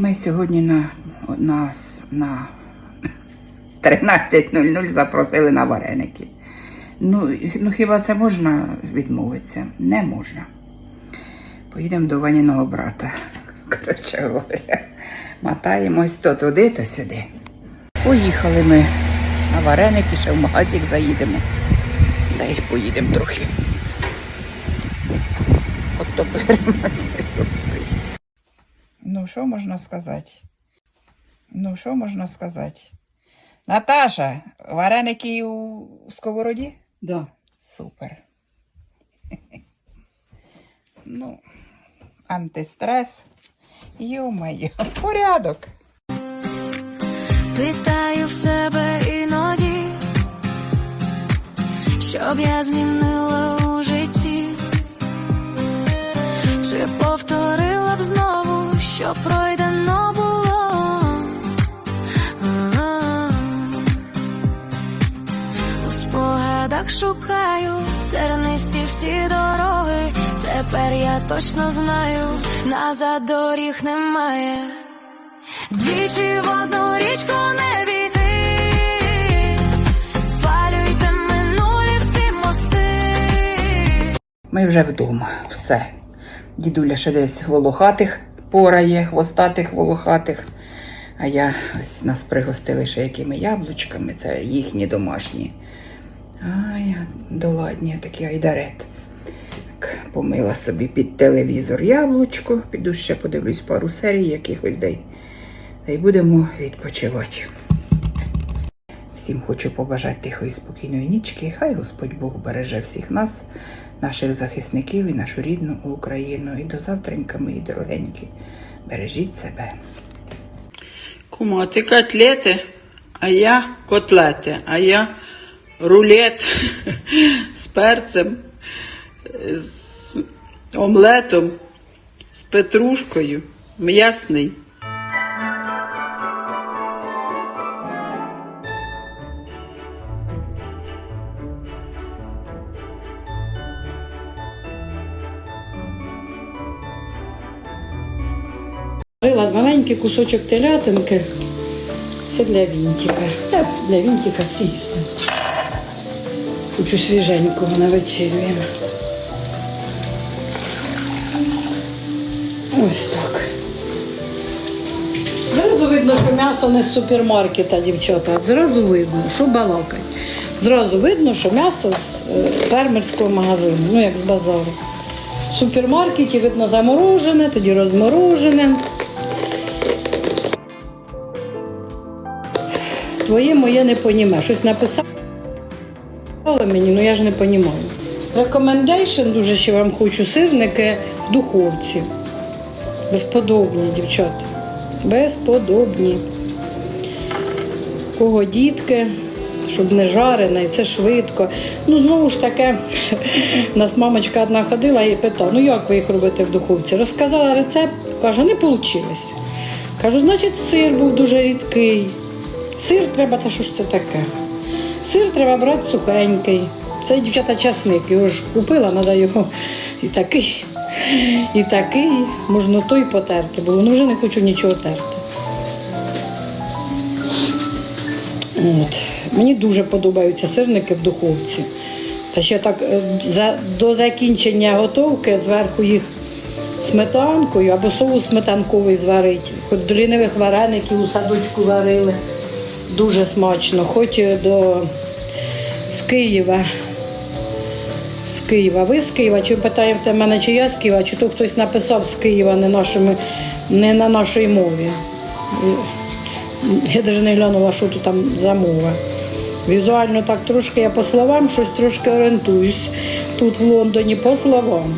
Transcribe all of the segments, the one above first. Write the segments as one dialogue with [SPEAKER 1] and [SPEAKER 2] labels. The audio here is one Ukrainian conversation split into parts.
[SPEAKER 1] Ми сьогодні на, нас на 13.00 запросили на вареники. Ну, ну хіба це можна відмовитися? Не можна. Поїдемо до Ваніного брата. Коротше говоря, мотаємось то туди, то сюди. Поїхали ми на вареники, ще в магазин заїдемо. Дай поїдемо трохи. От то беремося. Ну, що можна сказати? Ну, що можна сказати? Наташа, вареники у сковороді?
[SPEAKER 2] Да.
[SPEAKER 1] Супер. Ну, антистрес. Йо-моє, порядок.
[SPEAKER 3] Питаю в себе іноді, щоб я змінила що пройдено було. У спогадах шукаю тернисті всі дороги. Тепер я точно знаю, назад доріг немає. Двічі в одну річку не війти.
[SPEAKER 1] Ми вже вдома. Все. Дідуля ще десь волохатих порає, хвостатих волохатих. А я ось нас пригостили ще якими яблучками, це їхні домашні. Ай, доладні такі айдарет. Так, Помила собі під телевізор яблучко. Піду ще подивлюсь пару серій якихось дай. Та й будемо відпочивати. Всім хочу побажати тихої спокійної нічки. Хай Господь Бог береже всіх нас, наших захисників і нашу рідну Україну. І до завтренька, мої дорогенькі. Бережіть себе.
[SPEAKER 2] Кума, ти котлети, а я котлети, а я рулет з перцем, з омлетом, з петрушкою, м'ясний.
[SPEAKER 4] Рила маленький кусочок телятинки. Це для вінтика. Та для вінтика сісти. Хочу свіженького на вечерюємо. Ось так. Зразу видно, що м'ясо не з супермаркета, дівчата. Зразу видно, що балакать. Зразу видно, що м'ясо з е, фермерського магазину, ну як з базару. В супермаркеті видно заморожене, тоді розморожене. Твоє моє не поніме. Щось написали мені, ну я ж не понімаю. Recommendation дуже ще вам хочу сирники в духовці. Безподобні, дівчата. Безподобні. Кого дітки, щоб не жарене, і це швидко. Ну, знову ж таке, нас мамочка одна ходила і питала, ну як ви їх робите в духовці? Розказала рецепт, каже, не вийшло. Кажу, значить, сир був дуже рідкий. Сир треба, та що ж це таке? Сир треба брати сухенький. Це дівчата часник, його ж купила, треба його і такий, і такий, можна той потерти, бо ну вже не хочу нічого терти. От. Мені дуже подобаються сирники в духовці. Та ще так е, за, до закінчення готовки зверху їх сметанкою або соус сметанковий зварить. Хоч до вареників у садочку варили. Дуже смачно. Хоч до з Києва. З Києва. Ви з Києва? Чи ви питаєте мене, чи я з Києва, чи то хтось написав з Києва не, нашими, не на нашій мові. Я навіть не глянула, що тут там за мова. Візуально так трошки я по словам щось трошки орієнтуюсь тут в Лондоні по словам.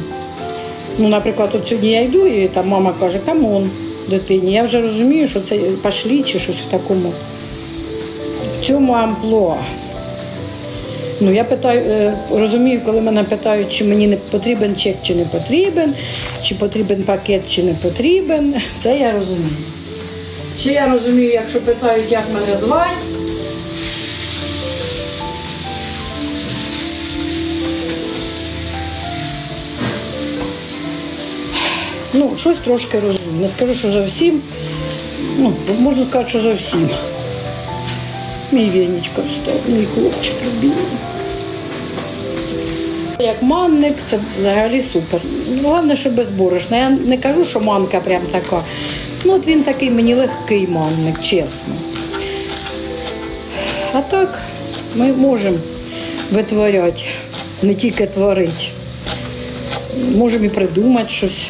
[SPEAKER 4] Ну, наприклад, от сьогодні я йду, і там мама каже, камон, дитині. Я вже розумію, що це пошлі чи щось в такому. Цьому амплуа. Ну, я питаю, е, розумію, коли мене питають, чи мені не потрібен чек, чи не потрібен, чи потрібен пакет, чи не потрібен. Це я розумію. Ще я розумію, якщо питають, як мене звати. Ну, щось трошки розумію. Не скажу, що зовсім, Ну, можна сказати, що зовсім. Мій Венечка встав, мій хлопчик любимий. Як манник, це взагалі супер. Головне, що безборошна. Я не кажу, що манка прям така. Ну, от він такий мені легкий манник, чесно. А так ми можемо витворяти, не тільки творити. Можемо і придумати щось,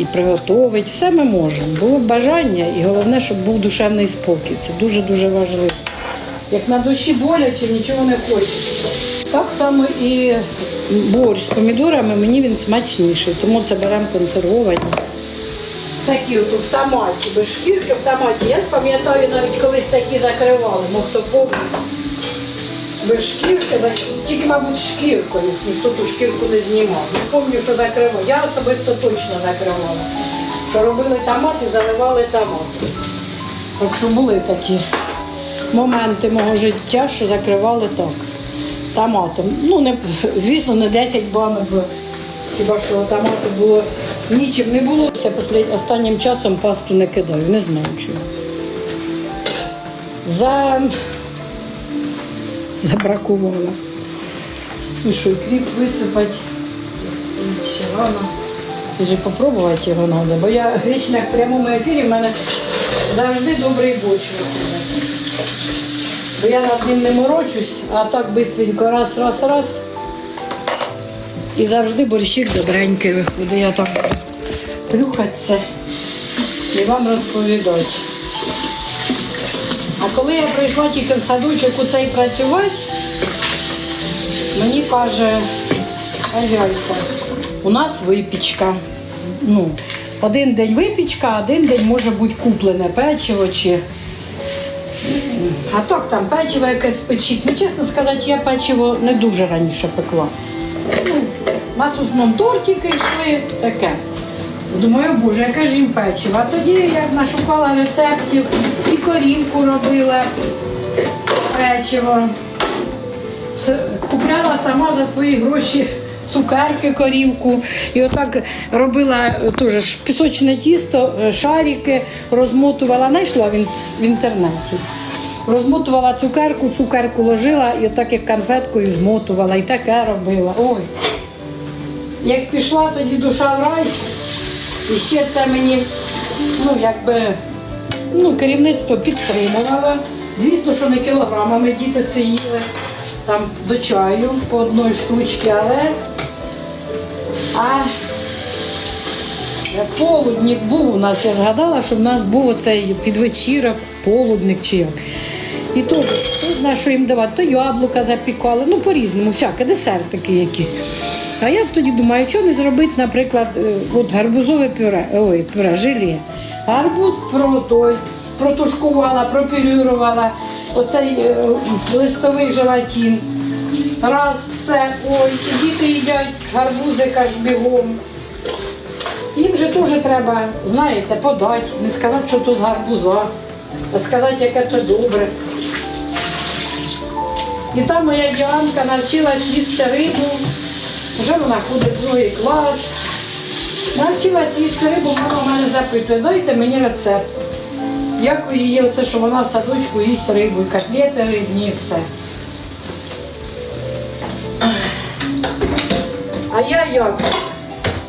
[SPEAKER 4] і приготувати. Все ми можемо. Було бажання, і головне, щоб був душевний спокій. Це дуже-дуже важливо. Як на душі боляче, нічого не хочеться. Так само і борщ з помідорами, мені він смачніший, тому це беремо консервовані. Такі от в томаті, без шкірки в томаті. Я пам'ятаю, навіть колись такі закривали, мов хто помнить. Без шкірки, тільки, мабуть, шкіркою. Ніхто ту шкірку не знімав. Не пам'ятаю, що закривав. Я особисто точно закривала. Що робили томат і заливали томат. Так що були такі моменти мого життя, що закривали так. Томатом. Ну, не, звісно, не 10 банок, хіба що томату було нічим не було. Я останнім часом пасту не кидаю, не знаю чого. За... Забракувала. Ну що, кріп висипати. Ще рано. І же попробувати його треба, бо я гречник в прямому ефірі в мене завжди добрий борщ. Бо я над ним не морочусь, а так швидко раз, раз, раз. І завжди борщик добренький виходить. Я так плюхатися і вам розповідати. А коли я прийшла тільки в садочок у цей працювати, мені каже хазяйка, у нас випічка. Ну, один день випічка, один день може бути куплене печиво чи. А так там печиво якесь печіть. Ну, чесно сказати, я печиво не дуже раніше пекла. Ну, у нас в основному тортики йшли, таке. Думаю, боже, яке ж їм печиво. А тоді я нашукала рецептів і корівку робила печиво. Купляла сама за свої гроші цукерки, корівку. І отак робила е, теж пісочне тісто, е, шарики, розмотувала, знайшла в інтернеті. Розмотувала цукерку, цукерку ложила і отак як конфеткою змотувала, і таке робила. Ой. Як пішла тоді душа в рай, і ще це мені, ну якби, ну, керівництво підтримувало. Звісно, що не кілограмами діти це їли, там до чаю по одній штучці, але а полудник був у нас, я згадала, що в нас був оцей підвечірок, полудник чи як. І то, хто знає, що їм давати, то яблука запікали, ну по-різному, всяке, десертики якісь. А я тоді думаю, що не зробити, наприклад, е, от гарбузове пюре, ой, пюре, желе. Гарбуз про той, протушкувала, пропюрювала, оцей е, листовий желатин. Раз, все, ой, діти їдять гарбузика ж бігом. Їм же теж треба, знаєте, подати, не сказати, що то з гарбуза, а сказати, яке це добре. І там моя Діанка навчилась їсти рибу, вже вона ходить в другий клас. Навчилась їсти рибу, мама в мене запитує, дайте мені рецепт. Як у її оце, що вона в садочку їсть рибу, і котлети рибні і все. А я як?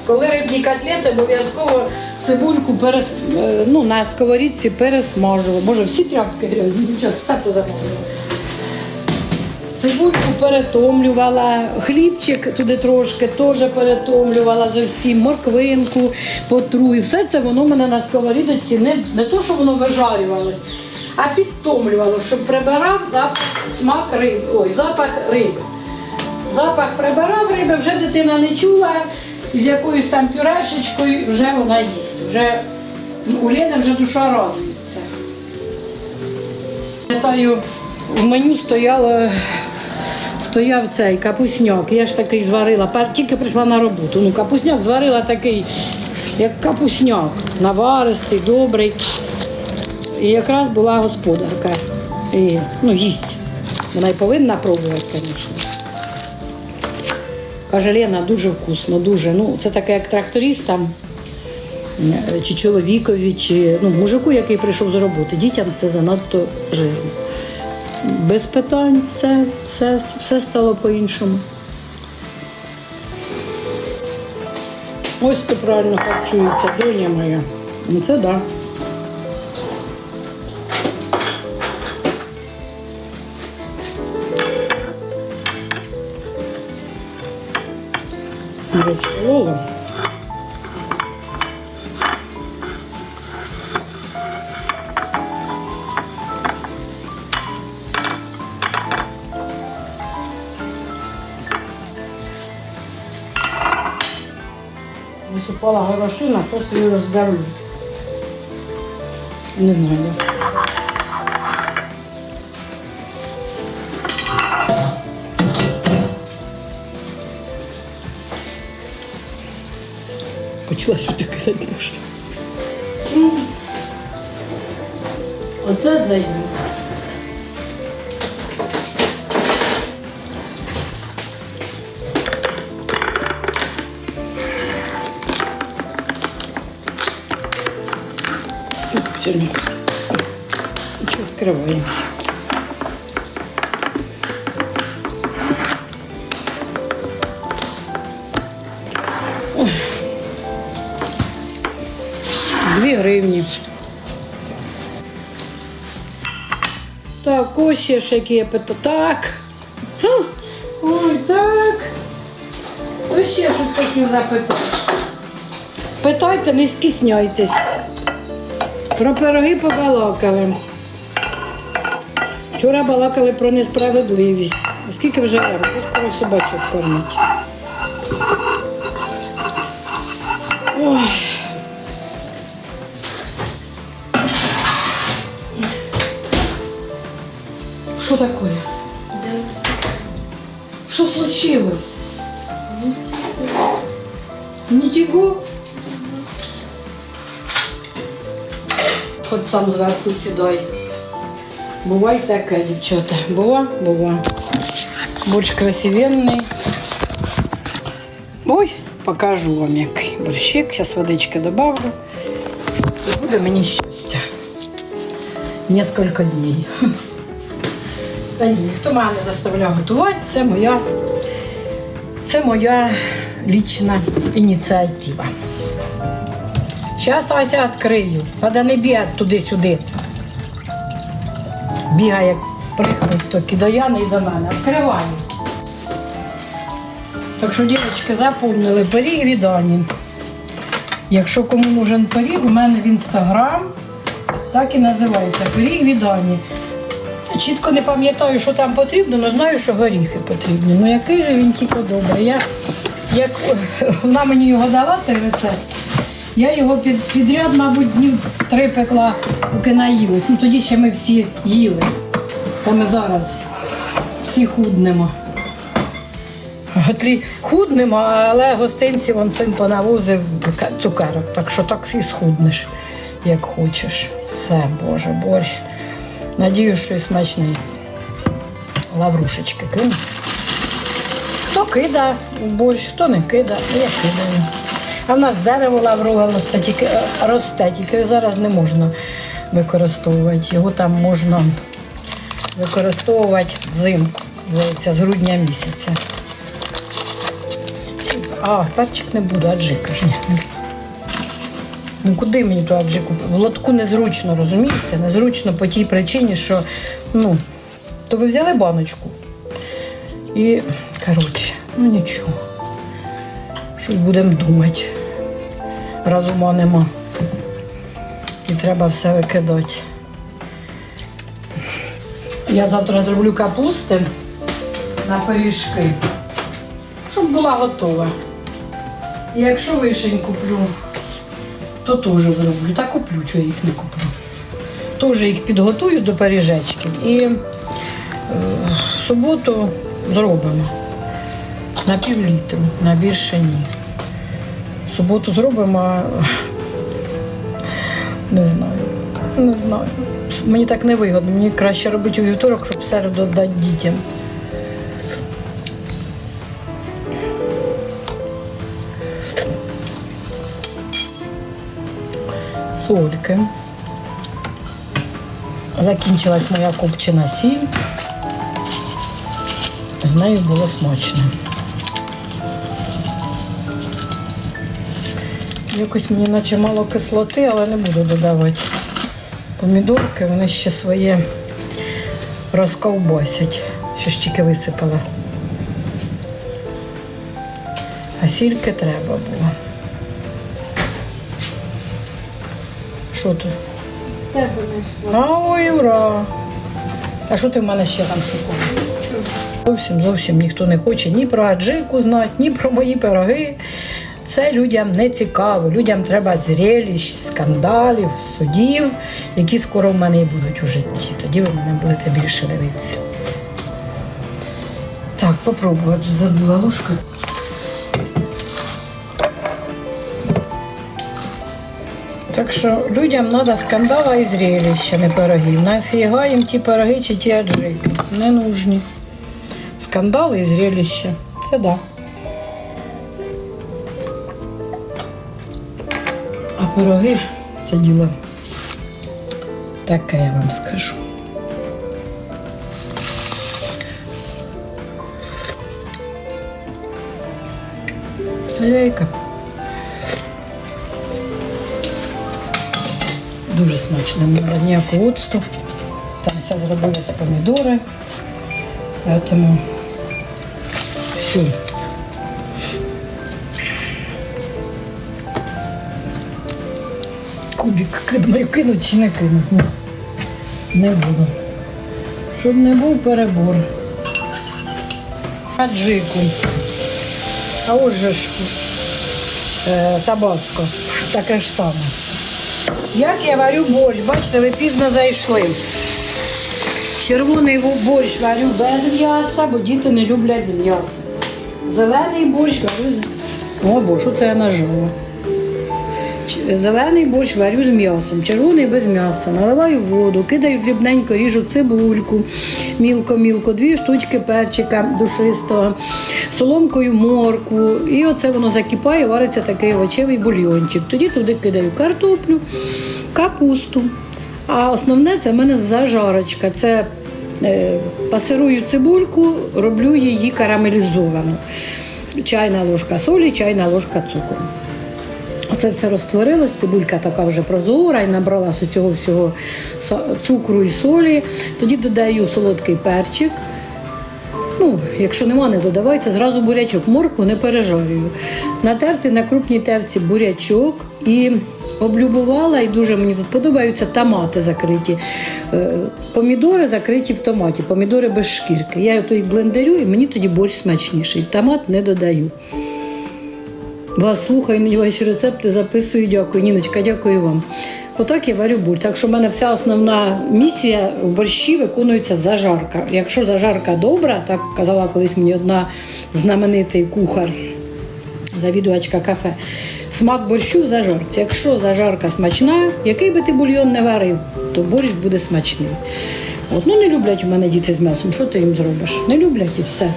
[SPEAKER 4] Коли рибні котлети, обов'язково цибульку перес... е, ну, на сковорідці пересмажувала. Може, всі тряпки, е, дівчат, все позамажувала. Цибульку перетомлювала, хлібчик туди трошки теж перетомлювала зовсім, морквинку потру. І все це воно мене на сковорідці не, не то, що воно вижарювалось, а підтомлювало, щоб прибирав запах, смак риби, ой, запах риби. Запах прибирав риби, вже дитина не чула, з якоюсь там пюрешечкою вже вона їсть. Вже ну, у Лени вже душа радується. Пам'ятаю, в меню стояло, стояв цей капусняк. Я ж такий зварила, тільки прийшла на роботу. Ну, капусняк зварила такий, як капусняк, наваристий, добрий. І якраз була господарка. І, ну, їсть. Вона й повинна пробувати, звісно. Каже, Лена, дуже вкусно, дуже. Ну, це таке, як тракторист там. е, чи чоловікові, чи ну, мужику, який прийшов з роботи. Дітям це занадто жирно. Без питань, все, все, все стало по-іншому. Ось то правильно харчується, доня моя. Ну це так. Да. Розколола. Ось упала горошина, зараз її роздавлю. Не знаю. Почала сюди кидати боже. Оце даю. Сильно. Ничего, открываемся. Дві гривні. Так, ось ще ж які я питаю. Так. Ой, так. Ось ще щось хотів запитати. Питайте, не стісняйтесь. Про пироги побалакали. Вчора балакали про несправедливість. Скільки вже рано? Скоро собачок кормить. Ой. Що таке? Що случилось? Нічого. Нічого. Хоч сам зверху сідай. Бувай таке, дівчата. Бува, бува. Борщ красивенний. Ой, покажу вам який борщик. Зараз водички добавлю. І буде мені щастя. Несколько днів. Та ні, хто мене заставляв готувати, це моя, це моя лічна ініціатива. Зараз Ася відкрию. Треба не бігати туди-сюди. Бігає як прихвосток і до Яни, і до мене. Відкриваю. Так що, дівчатки, запомнили пиріг від Ані. Якщо кому нужен пиріг, у мене в інстаграм так і називається пиріг від Ані. Чітко не пам'ятаю, що там потрібно, але знаю, що горіхи потрібні. Ну який же він тільки добрий. Я, як вона мені його дала, цей рецепт, я його під, підряд, мабуть, днів три пекла, поки наїлись. Ну тоді ще ми всі їли. Це ми зараз всі худнемо. Готлі худнемо, але гостинці вон син понавозив цукерок, так що так і схуднеш, як хочеш. Все, Боже, борщ. Надіюсь, що і смачний. Лаврушечки кину. Хто кида борщ, хто не кида, я кидаю. А в нас дерево лаврове тільки, е, росте, тільки зараз не можна використовувати. Його там можна використовувати взимку, здається, з грудня місяця. А, перчик не буду, аджика ж. Ну куди мені ту аджику? В лотку незручно, розумієте? Незручно по тій причині, що ну, то ви взяли баночку. І, коротше, ну нічого. Щось будемо думати. Разума нема. І треба все викидати. Я завтра зроблю капусти на пиріжки, щоб була готова. І якщо вишень куплю, то теж зроблю. Та куплю, що їх не куплю. Теж їх підготую до пиріжечків. І е, в суботу зробимо на пів літру, на більше ні. Суботу зробимо, а не знаю. Не знаю. Мені так не вигодно. Мені краще робити у вівторок, щоб середу дати дітям. сольки. Закінчилась моя копчена сіль. З нею було смачно. Якось мені наче мало кислоти, але не буду додавати. Помідорки, вони ще своє розковбасять, що ж тільки висипала. А сільки треба було. Що тут?
[SPEAKER 5] В тебе не йшло.
[SPEAKER 4] А, ой, ура! А що ти в мене ще там шукав? Зовсім зовсім ніхто не хоче ні про аджику знати, ні про мої пироги. Це людям не цікаво. Людям треба зрелищ, скандалів, судів, які скоро в мене і будуть у житті. Тоді ви мене будете більше дивитися. Так, попробувати забула ложку. Так що людям треба скандала і зрелища, не пирогів. Нафіга їм ті пироги чи ті аджики. Не нужні. Скандали і зрелища. Це да. Пироги це діло. Таке я вам скажу. Хазяйка. Дуже смачно, не ніякого оцту. Там все зробилися помідори. Поэтому все. Кубик думаю, кинуть чи не кинуть. Ні. Не буду. Щоб не був перебор. Аджику. А ось же ж е, табаско. Таке ж саме. Як я варю борщ, бачите, ви пізно зайшли. Червоний борщ варю без м'яса, бо діти не люблять з м'ясом. Зелений борщ варю з. О, бо що це я нажала. Зелений борщ варю з м'ясом, червоний без м'яса. Наливаю воду, кидаю дрібненько, ріжу цибульку, мілко-мілко, дві штучки перчика душистого, соломкою морку. І оце воно закипає, вариться такий овочевий бульйончик. Тоді туди кидаю картоплю, капусту. А основне це в мене зажарочка. Це е, пасирую цибульку, роблю її карамелізовану. Чайна ложка солі, чайна ложка цукру. Оце все розтворилось, цибулька така вже прозора і набрала з цього всього цукру і солі. Тоді додаю солодкий перчик. Ну, якщо нема, не додавайте, зразу бурячок. Морку не пережарюю. Натерти на крупній терці бурячок і облюбувала, і дуже мені тут подобаються томати закриті. Е, Помідори закриті в томаті, помідори без шкірки. Я їх блендерю і мені тоді борщ смачніший. Томат не додаю. Вас слухаю, ваші рецепти записую. Дякую. Ніночка, дякую вам. Отак я варю борщ. Так що в мене вся основна місія в борщі виконується зажарка. Якщо зажарка добра, так казала колись мені одна знаменитий кухар, завідувачка кафе. Смак борщу в зажарці. Якщо зажарка смачна, який би ти бульйон не варив, то борщ буде смачний. От, ну не люблять у мене діти з м'ясом. Що ти їм зробиш? Не люблять і все.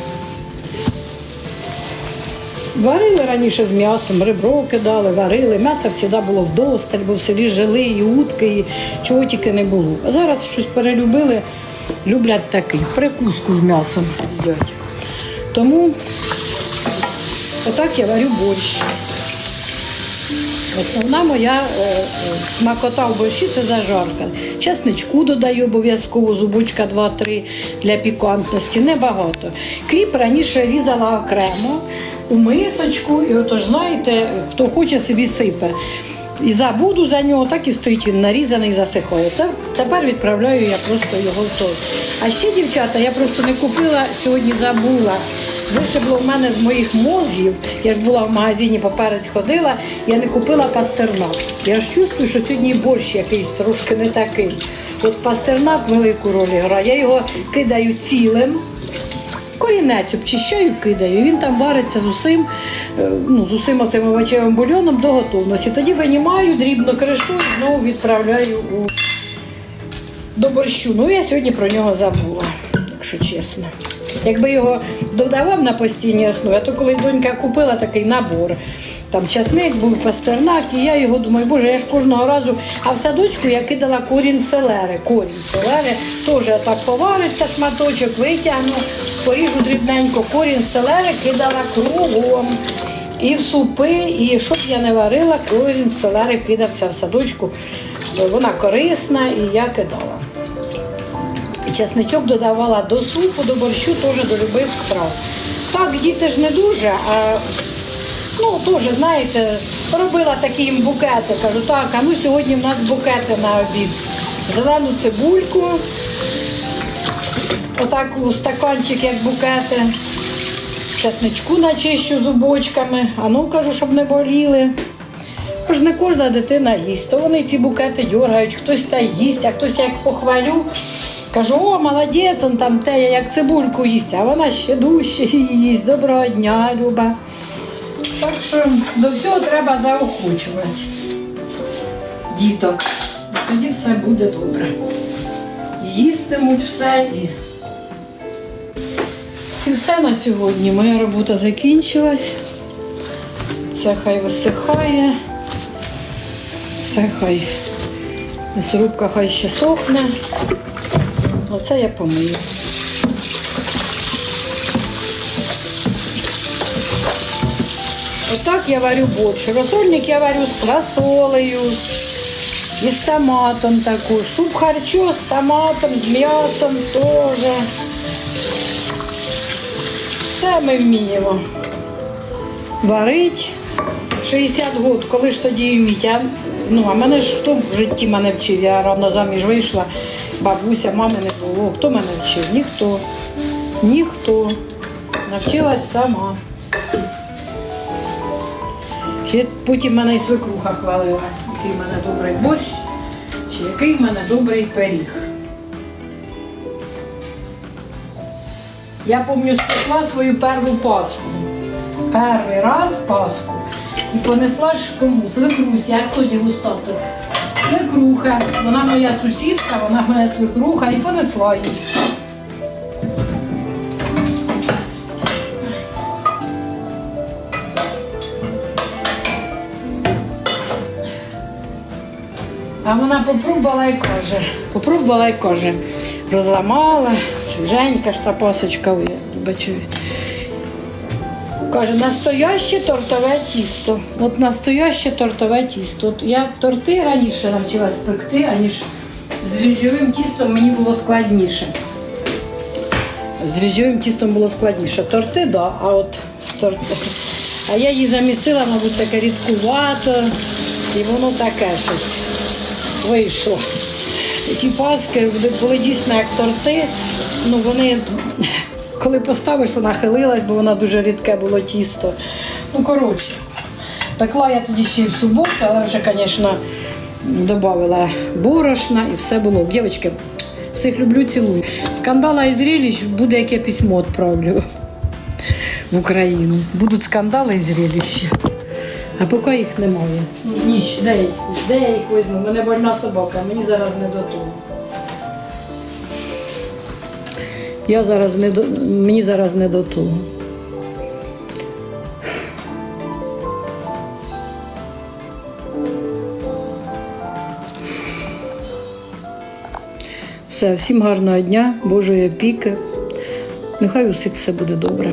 [SPEAKER 4] Варили раніше з м'ясом, ребро кидали, варили. М'яса завжди було вдосталь, бо в селі жили, і утки, і чого тільки не було. А зараз щось перелюбили, люблять такий, прикуску з м'ясом. Тому отак я варю борщ. Основна моя е, е, смакота в борщі це зажарка. Чесничку додаю обов'язково, зубочка 2-3 для пікантності, небагато. Кріп раніше різала окремо у мисочку, і отож, знаєте, хто хоче собі сипе. І забуду за нього, так і стоїть він нарізаний, засихає. Тепер відправляю я просто його в той. А ще, дівчата, я просто не купила, сьогодні забула. Вишибло в мене з моїх мозгів. Я ж була в магазині поперець ходила, я не купила пастернак. Я ж чувствую, що сьогодні борщ якийсь трошки не такий. От пастернак велику роль грає. Я його кидаю цілим. Корінець обчищаю, кидаю. Він там вариться з усім, е, ну, з усім оцим овочевим бульйоном до готовності. Тоді винімаю, дрібно кришу і знову відправляю у... до борщу. Ну, я сьогодні про нього забула. Якщо чесно. Якби його додавав на постійній основі, а то колись донька купила такий набор. Там часник був, пастернак, і я його думаю, боже, я ж кожного разу. А в садочку я кидала корінь селери. Корінь селери теж так повариться шматочок, витягну, поріжу дрібненько, корінь селери кидала кругом. І в супи, і щоб я не варила, корінь селери кидався в садочку. Вона корисна і я кидала. Чесничок додавала до супу, до борщу, теж до любих страв. Так, діти ж не дуже, а ну теж, знаєте, робила такі їм букети. Кажу, так, а ну сьогодні в нас букети на обід. Зелену цибульку, отак у стаканчик, як букети. Чесничку начищу зубочками, а ну кажу, щоб не боліли. Тож не кожна дитина їсть, то вони ці букети дергають, хтось та їсть, а хтось як похвалю. Кажу, о, молодець, он там те, як цибульку їсть, а вона ще дужче її їсть. Доброго дня, Люба. Так що до всього треба заохочувати діток. Тоді все буде добре. І їстимуть все і. І все на сьогодні. Моя робота закінчилась. Це хай висихає. Це хай м'ясорубка хай ще сохне. Оце я помию. Отак я варю борщ. Розсольник я варю з фасолею і з томатом також. Суп харчо з томатом, з м'ясом теж. Все ми вміємо. Варить 60 років, коли ж тоді вміть. Ну, а мене ж хто в житті мене вчив? Я рано заміж вийшла, бабуся, мами не було. Хто мене вчив? Ніхто. Ніхто. Навчилась сама. Ще потім мене і свекруха хвалила, який в мене добрий борщ, чи який в мене добрий пиріг. Я пам'ятаю, спекла свою першу паску. Перший раз паску. І понесла ж кому? Свекрусь, як тоді густато. Свекруха. Вона моя сусідка, вона моя свекруха і понесла її. А вона попробувала і каже, попробувала і каже, розламала, свіженька ж та пасочка, бачу. Каже, настояще тортове тісто. От настояще тортове тісто. От я торти раніше навчилась пекти, аніж з дріжджовим тістом мені було складніше. З дріжджовим тістом було складніше. Торти, да, а от торти. А я її замісила, мабуть, таке рідкувато, і воно таке щось вийшло. Ті паски були дійсно як торти. Ну вони, коли поставиш, вона хилилась, бо вона дуже рідке було тісто. Ну, коротше, пекла я тоді ще й в суботу, але вже, звісно, додавала борошна і все було. Дівчатки, всіх люблю, цілую. Скандала і зріліч буде, як я письмо відправлю в Україну. Будуть скандали і зрілища. А поки їх немає. Ніч, де я їх, де я їх візьму? Мене больна собака, мені зараз не до того. Я зараз не до мені зараз не до того. Все, всім гарного дня, Божої опіки. Нехай усіх все буде добре.